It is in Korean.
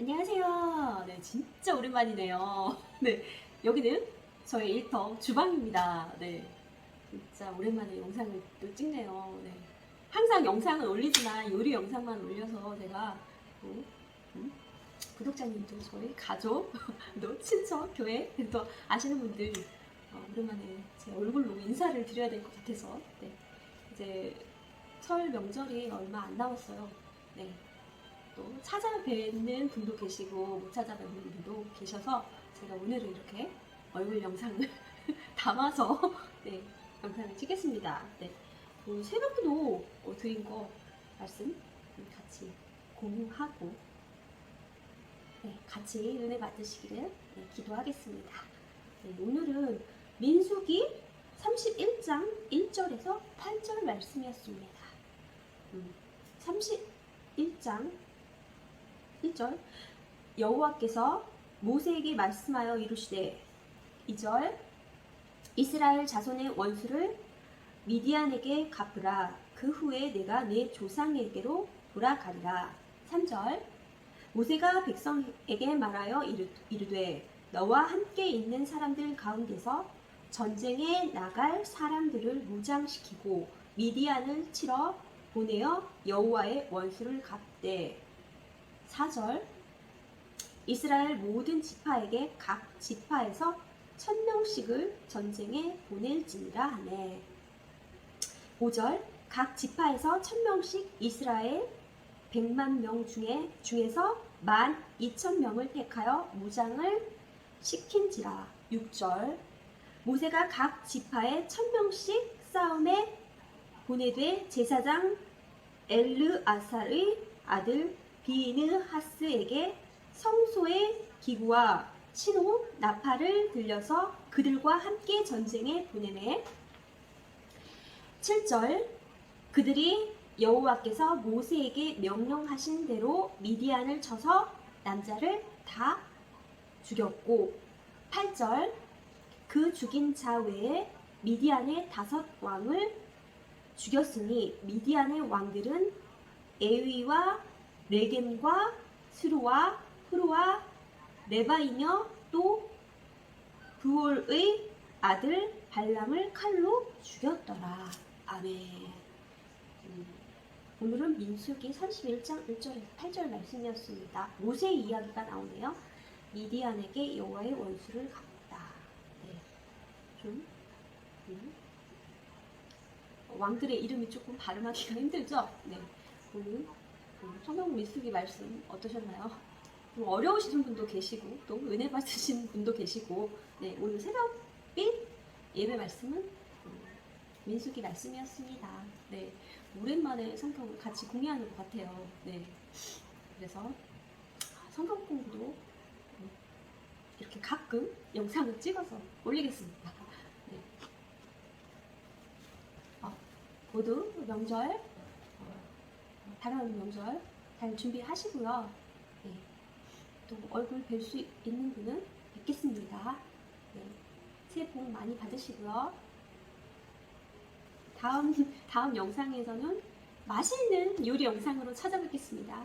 안녕하세요. 네, 진짜 오랜만이네요. 네, 여기는 저의 일터 주방입니다. 네, 진짜 오랜만에 영상을 또 찍네요. 네, 항상 영상을 올리지만 요리 영상만 올려서 제가 또, 음, 구독자님도 저희 가족, 또 친척, 교회 또 아시는 분들 어, 오랜만에 제 얼굴로 인사를 드려야 될 것 같아서 네, 이제 설 명절이 얼마 안 남았어요. 네. 또 찾아뵙는 분도 계시고 못 찾아뵙는 분도 계셔서 제가 오늘은 이렇게 얼굴 영상을 담아서 네, 영상을 찍겠습니다. 네, 그 새벽기도 어, 드린 거 말씀 같이 공유하고 네, 같이 은혜 받으시기를 네, 기도하겠습니다. 네, 오늘은 민수기 31장 1절에서 8절 말씀이었습니다. 음, 31장 1절. 여호와께서 모세에게 말씀하여 이르시되 2절 이스라엘 자손의 원수를 미디안에게 갚으라. 그 후에 내가 내 조상에게로 돌아가리라. 3절. 모세가 백성에게 말하여 이르, 이르되 너와 함께 있는 사람들 가운데서 전쟁에 나갈 사람들을 무장시키고 미디안을 치러 보내어 여호와의 원수를 갚되 4절 이스라엘 모든 지파에게 각 지파에서 천 명씩을 전쟁에 보낼지니라 하네. 5절 각 지파에서 천 명씩 이스라엘 100만 명 중에 중에서 만 2천 명을 택하여 무장을 시킨지라. 6절 모세가 각 지파에 천 명씩 싸움에 보내되 제사장 엘르아살의 아들 비느하스에게 성소의 기구와 신호 나팔을 들려서 그들과 함께 전쟁에 보내네. 7절 그들이 여호와께서 모세에게 명령하신 대로 미디안을 쳐서 남자를 다 죽였고 8절 그 죽인 자 외에 미디안의 다섯 왕을 죽였으니 미디안의 왕들은 에위와 레겜과 스루와 후루와 레바이며 또 부올의 아들 발람을 칼로 죽였더라. 아멘. 음, 오늘은 민수기 31장 1절에서 8절 말씀이었습니다. 모세 이야기가 나오네요. 미디안에게 여호와의 원수를 갚다. 네. 좀 음. 왕들의 이름이 조금 발음하기가 힘들죠? 네. 오늘 음, 성경 미숙이 말씀 어떠셨나요? 좀 어려우신 분도 계시고 또 은혜 받으신 분도 계시고 네, 오늘 새벽빛 예배 말씀은 음, 민숙이 말씀이었습니다. 네, 오랜만에 성경을 같이 공유하는 것 같아요. 네, 그래서 성경 공부도 음, 이렇게 가끔 영상을 찍어서 올리겠습니다. 네. 어, 모두 명절 어, 다가오는 명절 잘 준비하시고요. 네. 또 얼굴 뵐 수 있는 분은 뵙겠습니다. 네. 새해 복 많이 받으시고요. 다음 다음 영상에서는 맛있는 요리 영상으로 찾아뵙겠습니다.